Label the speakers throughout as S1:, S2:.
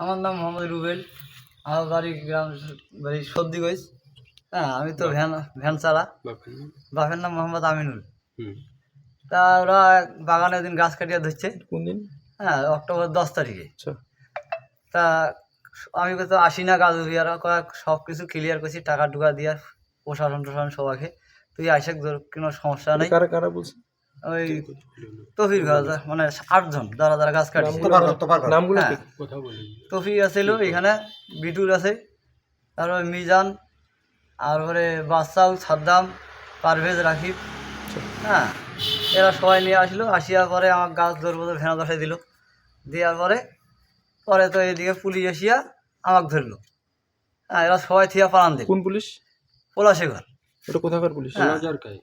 S1: আমার নাম মোহাম্মদ রুবেল। আমার বাড়ি গ্রাম বাড়ি সর্দি সর্দিগঞ্জ হ্যাঁ আমি তো ভ্যান ভ্যান চালা।
S2: বাপের নাম?
S1: মোহাম্মদ আমিনুল। তা ওরা বাগানে দিন গাছ কাটিয়ে ধরছে।
S3: কোন দিন?
S1: হ্যাঁ অক্টোবর দশ তারিখে।
S3: আচ্ছা।
S1: তা আমি তো আসি না গাছ উঠিয়ারা কয়েক সব কিছু ক্লিয়ার করছি টাকা টুকা দিয়ে প্রশাসন টশাসন সবাইকে। তুই আইসে তোর কোনো সমস্যা নেই।
S3: কারা কারা বলছে?
S1: ওই তফির ঘর মানে আটজন যারা যারা গাছ কাটছে।
S3: নামগুলো
S1: হ্যাঁ।
S3: কি?
S2: কথা বলি।
S1: তফি আছিল এখানে বিটুল আছে তারপরে মিজান আর পরে বাদশাহ সাদ্দাম পারভেজ রাকিব। হ্যাঁ এরা সবাই নিয়ে আসলো আসিয়ার পরে আমার গাছ ধরবো তো ভেনা দশাই দিল। দেওয়ার পরে পরে তো এদিকে পুলিশ আসিয়া আমাকে ধরলো। হ্যাঁ এরা সবাই থিয়া পালান দিল
S3: কোন পুলিশ?
S1: পলাশে ঘর
S3: ওটা কোথাকার পুলিশ?
S1: হ্যাঁ।
S2: হাজার কাই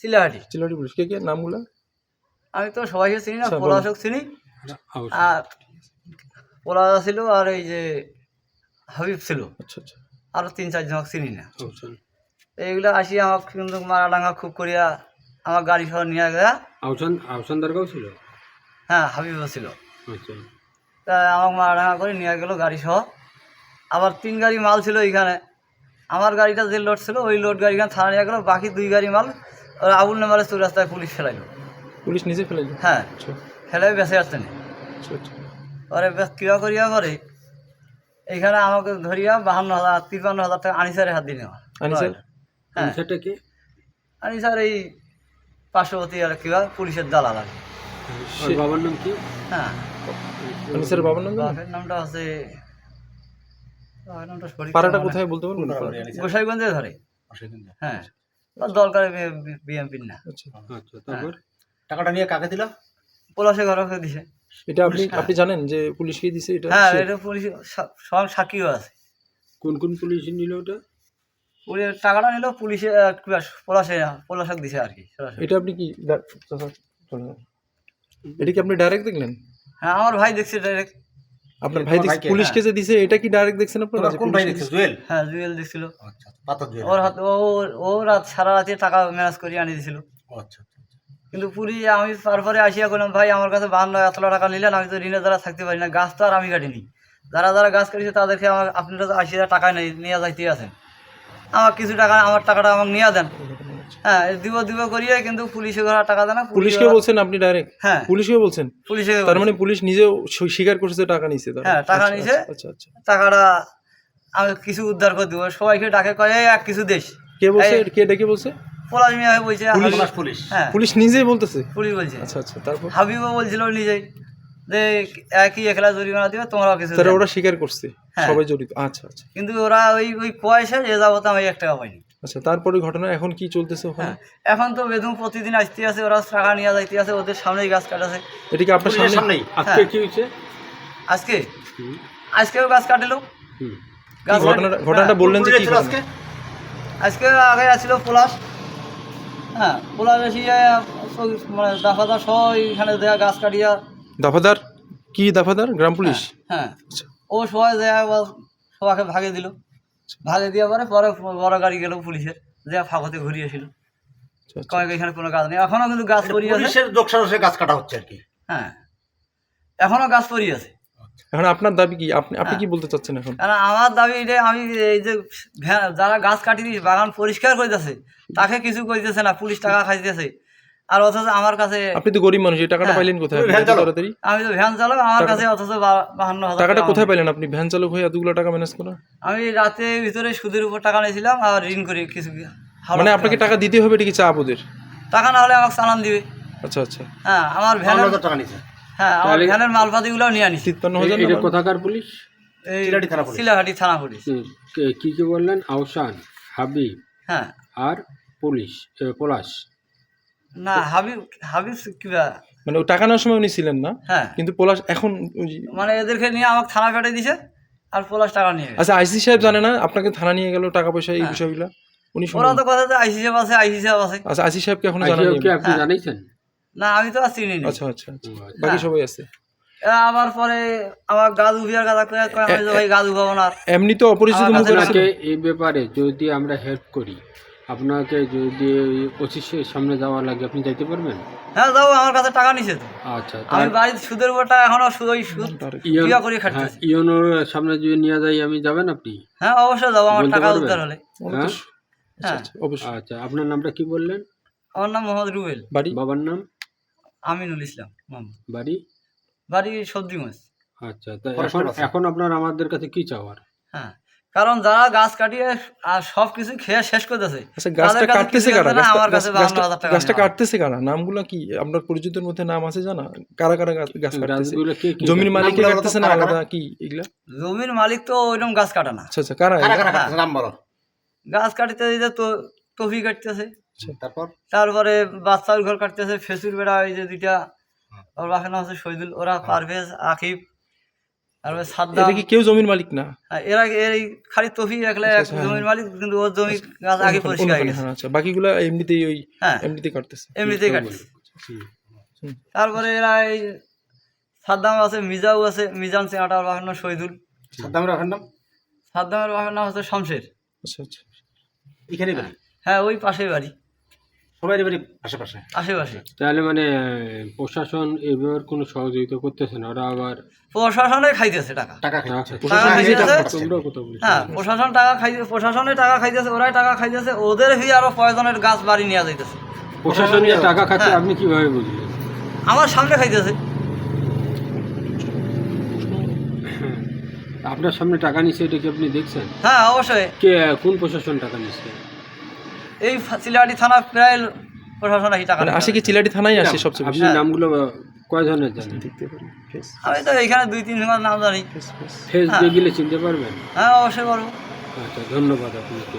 S3: চিলাহাটি
S1: চিলাহাটি
S3: পুলিশ। কে কে? নামগুলো?
S1: আমি তো সবাইকে চিনি না
S3: আচ্ছা।
S1: পলাশক চিনি। আর পলাশ ছিল আর এই যে হাবিব ছিল।
S3: আচ্ছা আচ্ছা।
S1: আরও তিন চারজন চিনি না। এইগুলো আসি আমাকে কিন্তু মারাডাঙ্গা খুব করিয়া আমার গাড়ি সহ নিয়ে গেয়া।
S2: আউশান আউশান দরগাও ছিল?
S1: হ্যাঁ হাবিবও ছিল।
S2: আচ্ছা।
S1: তা আমাকে মারাডাঙ্গা করে নিয়ে গেলো গাড়ি সহ। আবার তিন গাড়ি মাল ছিল এইখানে। আমার গাড়িটা যে লোড ছিল ওই লোড গাড়ি এখানে থানা নিয়ে গেলো বাকি দুই গাড়ি মাল ওরা আবুল নাম্বারে চৌরাস্তায় রাস্তায় পুলিশ ফেলাইলো।
S3: পুলিশ নিজে ফেলে দিল
S1: হ্যাঁ।
S3: আচ্ছা।
S1: ফেলাই বেঁচে যাচ্ছে না
S3: আচ্ছা আচ্ছা।
S1: পরে করিয়া করে এইখানে আমাকে ধরিয়া বাহান্ন হাজার তিপ্পান্ন হাজার টাকা আনিসারের হাত দিয়ে নেওয়া।
S3: আনিসার?
S1: হ্যাঁ।
S2: সেটা কি?
S1: আনিসার এই পার্শ্ববর্তী আর কিবা পুলিশের দালাল আর কি।
S2: ওর বাবার নাম কি?
S1: হ্যাঁ।
S3: বাবার নাম?
S1: বাপের নামটা আছে
S3: পাড়াটা কোথায় বলতে পারবেন?
S1: গোসাইগঞ্জে ধরে। হ্যাঁ। ওর দরকার বিএমপির না।
S3: আচ্ছা।
S2: আচ্ছা তারপর?
S4: টাকাটা নিয়ে কাকে দিল?
S1: পলাশে ঘরকে দিছে।
S3: এটা আপনি আপনি জানেন যে পুলিশকে দিছে এটা
S1: হ্যাঁ এটা পুলিশ সব সাক্ষীও আছে।
S2: কোন কোন পুলিশ নিল ওটা?
S1: পুলিশ টাকাটা নিল পুলিশে পলাশে পলাশক দিছে আর কি
S3: এটা আপনি কি এটা কি আপনি ডাইরেক্ট দেখলেন?
S1: হ্যাঁ আমার ভাই দেখছে ডাইরেক্ট
S3: আপনার ভাই দেখছে
S4: ভাইকে,
S3: পুলিশকে যে দিছে এটা কি ডাইরেক্ট দেখছেন আপনারা?
S4: কোন ভাই দেখছে? জুয়েল?
S1: হ্যাঁ জুয়েল দেখছিল।
S4: আচ্ছা পাতা জুয়েল।
S1: ওর হাতে ও ও রাত সারা রাতে টাকা ম্যানেজ করে আনি দিছিল।
S4: আচ্ছা আচ্ছা, আচ্ছা।
S1: কিন্তু পুলিশ আমি তারপরে আসিয়া করলাম ভাই আমার কাছে বান্ন এতলা টাকা নিলেন আমি তো ঋণে দ্বারা থাকতে পারি না। গাছ তো আর আমি কাটিনি। যারা যারা গাছ কাটিছে তাদেরকে আমার আপনারা তো আশি হাজার টাকা নেই নিয়ে যাইতে আছেন। আমার কিছু টাকা আমার টাকাটা আমাকে নিয়ে দেন। হ্যাঁ দিব দিব করিয়ে কিন্তু পুলিশে ঘোরা টাকা দেন না
S3: পুলিশকে বলছেন আপনি ডাইরেক্ট
S1: হ্যাঁ।
S3: পুলিশকে বলছেন?
S1: পুলিশে
S3: তার মানে পুলিশ নিজেও স্বীকার করছে টাকা নিছে
S1: হ্যাঁ, টাকা
S3: আচ্ছা,
S1: নিছে।
S3: আচ্ছা আচ্ছা।
S1: টাকাটা আমি কিছু উদ্ধার করে দিব। সবাইকে ডাকে কয়ে এক কিছু দেশ।
S3: কে বলছে?
S1: এই-
S3: কে ডেকে বলছে?
S1: পলাশ মিয়া বলছে
S4: পুলিশ। পুলিশ।
S1: হ্যাঁ।
S3: পুলিশ নিজেই বলতেছে?
S1: পুলিশ বলছে।
S3: আচ্ছা আচ্ছা তারপর?
S1: হাবিবও বলছিল নিজেই যে একই একলা জরিমানা দিবে তোমরাও কিছু
S3: তারা ওরা স্বীকার করছে
S1: হ্যাঁ।
S3: সবাই জড়িত। আচ্ছা আচ্ছা।
S1: কিন্তু ওরা ওই ওই পয়সা এ যাবত আমি এক টাকা পাইনি।
S3: আচ্ছা তারপরে ঘটনা এখন কি চলতেছে ওখানে?
S1: হ্যাঁ এখন তো বেদম প্রতিদিন আসতে আছে ওরা টাকা নিয়ে যাইতে আছে ওদের সামনেই গাছ কাটাছে।
S3: এটা কি আপনার সামনে
S4: সামনেই?
S2: আজকে
S1: হ্যাঁ।
S2: কি হয়েছে?
S1: আজকে? আজকেও গাছ কাটিলো। গাছ
S3: ঘটনাটা
S1: হ্যাঁ,
S3: বললেন যে কি
S4: আজকে।
S1: আজকে আগে আছিল পলাশ। হ্যাঁ পলাশ এসে মানে দাফাদা সহ এখানে দেয়া গাছ কাটিয়া।
S3: দাফাদার? কি দাফাদার? গ্রাম পুলিশ?
S1: হ্যাঁ।
S3: আচ্ছা।
S1: ও সবাই দেয়া সবাইকে ভাগে দিল। ভাগে দিয়ে পরে পরে বড় গাড়ি গেল পুলিশের দেয়া ফাঁকতে ঘুরিয়েছিল
S3: আচ্ছা, আচ্ছা।
S1: কয়েক এখানে কোনো গাছ নেই। এখনও কিন্তু গাছ আছে।
S4: পুলিশের যোগসাজসে গাছ কাটা হচ্ছে আর কি।
S1: হ্যাঁ। এখনও গাছ পড়ি আছে।
S3: এখন আপনার দাবি কি? আপনি আপনি
S1: হ্যাঁ।
S3: কি বলতে চাচ্ছেন এখন?
S1: কারণ আমার দাবি এটা আমি এই যে যারা গাছ কাটি বাগান পরিষ্কার করতেছে তাকে কিছু কইতেছে না পুলিশ টাকা খাইতেছে। আর অথচ আমার কাছে
S3: আপনি তো গরিব মানুষ এই টাকাটা
S1: হ্যাঁ।
S3: পাইলেন কোথায়। তাড়াতাড়ি?
S1: আমি তো ভ্যান চালক আমার কাছে অথচ বাহান্ন হাজার
S3: টাকাটা কোথায় পাইলেন আপনি? ভ্যান চালক হয়ে এতগুলো টাকা ম্যানেজ করা?
S1: আমি রাতে ভিতরে সুদের উপর টাকা নিয়েছিলাম আর ঋণ করে কিছু
S3: মানে আপনাকে টাকা। দিতে হবে এটা কি চাপ ওদের?
S1: টাকা না হলে আমাকে চালান দিবে।
S3: আচ্ছা আচ্ছা।
S1: হ্যাঁ আমার ভ্যানের
S4: হাজার টাকা নিছে।
S1: হ্যাঁ আমার ভ্যানের মালপাতিগুলোও নিয়ে আনিস
S3: তিপ্পান্ন হাজার
S2: এটা কোথাকার পুলিশ?
S1: এই
S4: চিলাহাটি থানা পুলিশ।
S1: শিলাহাটি থানা পুলিশ।
S2: কে- কি কি বললেন? আউশান হাবিব
S1: হ্যাঁ।
S2: আর পুলিশ এ, পলাশ।
S1: না হাবিব হাবিব কিবা
S3: মানে ওই টাকা নেওয়ার সময় উনি ছিলেন না
S1: হ্যাঁ।
S3: কিন্তু পলাশ এখন
S1: মানে এদেরকে নিয়ে আমাকে থানা পেটে দিছে আর পলাশ টাকা নিয়ে
S3: আচ্ছা আইসি সাহেব জানে না আপনাকে থানা নিয়ে গেল টাকা পয়সা এই বিষয়গুলো? উনি
S1: হ্যাঁ। ওরা তো কথা আইসি সাহেব আছে আইসি সাহেব আছে।
S3: আচ্ছা আইসি সাহেবকে
S2: এখনও
S3: জানানি
S2: আপনি
S1: হ্যাঁ।
S2: জানাইছেন?
S1: না আমি তো আর চিনি না
S3: আচ্ছা আচ্ছা। আচ্ছা। বাকি সবাই আছে?
S1: আবার পরে আমার গাছ উভিয়ার কথা কয়ে কয়ে আমি ভাই
S3: এমনি তো অপরিচিত মুখ আছে
S2: এই ব্যাপারে যদি আমরা হেল্প করি আপনাকে যদি পঁচিশের সামনে যাওয়া লাগে আপনি যাইতে পারবেন?
S1: হ্যাঁ যাব আমার কাছে টাকা নিছে তো।
S2: আচ্ছা
S1: আমি বাড়ির সুদের টাকা এখনও সুদ ওই সুদ ক্রিয়া করে
S2: হ্যাঁ,
S1: খাটতেছি
S2: সামনে যদি নিয়ে যাই আমি যাবেন আপনি?
S1: হ্যাঁ অবশ্যই যাব আমার টাকা? উদ্ধার হলে।
S2: হ্যাঁ?
S3: আচ্ছা
S1: হ্যাঁ।
S3: আচ্ছা অবশ্যই।
S2: আচ্ছা আপনার নামটা কি বললেন?
S1: আমার নাম মোহাম্মদ রুবেল।
S3: বাড়ি?
S2: বাবার নাম?
S1: আমিনুল ইসলাম
S2: বাড়ি?
S1: বাড়ি সবজি মাছ।
S2: আচ্ছা তা এখন এখন আপনার আমাদের কাছে কি চাওয়ার?
S1: হ্যাঁ কারণ যারা গাছ কাটিয়ে আর সব কিছু খেয়ে শেষ করতেছে।
S3: আচ্ছা গাছটা কাটতেছে কারা?
S1: আছে
S3: গাছটা-। কাটতেছে কারা? নামগুলো কি? আপনার পরিচিতের মধ্যে নাম আছে জানা? কারা কারা গাছ কাটতেছে? জমির মালিক
S4: তো,
S3: কাটতেছে না? আলাদা কি এগুলা?
S1: জমির মালিক তো ওইরকম গাছ কাটা না।
S3: আচ্ছা আচ্ছা কারা?
S4: নাম বলো।
S1: গাছ কাটতে দিতে তো তফি কাটতেছে।
S4: তারপর?
S1: তারপরে বাচ্চার ঘর কাটতেছে ফেসুর বেড়া ওই যে দুইটা। ওর নাম হচ্ছে শহীদুল ওরা পারভেজ আকিব। তারপরে সাদ্দাম
S3: এটা কি কেউ জমির মালিক না?
S1: হ্যাঁ, এরা এই খালি তফি এক
S3: আচ্ছা, হ্যাঁ।
S1: জমির মালিক কিন্তু ওর জমি গাছ আগে পরিষ্কার হয়ে গেছে
S3: হ্যাঁ, আচ্ছা। বাকিগুলা এমনিতেই ওই
S1: হ্যাঁ।
S3: এমনিতেই কাটতেছে।
S1: এমনিতেই কাটছে
S2: হুম।
S1: তারপরে এরা এই সাদ্দাম আছে মিজাও আছে মিজান সিংহাটার বাসার নাম শহীদুল।
S4: সাদ্দামের বাসার নাম?
S1: সাদ্দামের বাসার নাম হচ্ছে শমশের।
S3: আচ্ছা আচ্ছা।
S4: এখানে বাড়ি?
S1: হ্যাঁ ওই পাশে বাড়ি।
S4: সবাই বাড়ি আশেপাশে।
S1: আশেপাশে।
S2: তাহলে মানে প্রশাসন এবার কোনো সহযোগিতা করতেছে না ওরা আবার
S1: প্রশাসনে খাইতেছে টাকা।
S4: টাকা
S1: হ্যাঁ প্রশাসন টাকা খাই প্রশাসনে টাকা খাইতেছে ওরাই টাকা খাইতেছে ওদের আরও প্রয়োজনের গাছ বাড়ি নিয়ে যাইতেছে।
S2: প্রশাসন টাকা খাচ্ছে
S1: হ্যাঁ।
S2: আপনি কীভাবে বুঝলেন?
S1: আমার সামনে খাইতেছে।
S2: আপনার সামনে টাকা নিচ্ছে এটা কি আপনি দেখছেন?
S1: হ্যাঁ অবশ্যই।
S2: কে কোন প্রশাসন টাকা নিচ্ছে
S1: এই সিলাহাটি থানা প্রায় প্রশাসন আসি টাকা
S3: মানে আসে কি চিলাটি থানায় আসে সবচেয়ে
S2: আপনি
S3: বেশি?
S2: নামগুলো কয় ধরনের জানেন?
S3: দেখতে পারি ফেস
S1: আমি তো এখানে দুই তিন জনের নাম জানি।
S3: ফেস ফেস
S2: ফেস
S1: হ্যাঁ।
S2: দিয়ে গেলে চিনতে পারবেন?
S1: হ্যাঁ অবশ্যই পারব
S2: আচ্ছা ধন্যবাদ আপনাকে।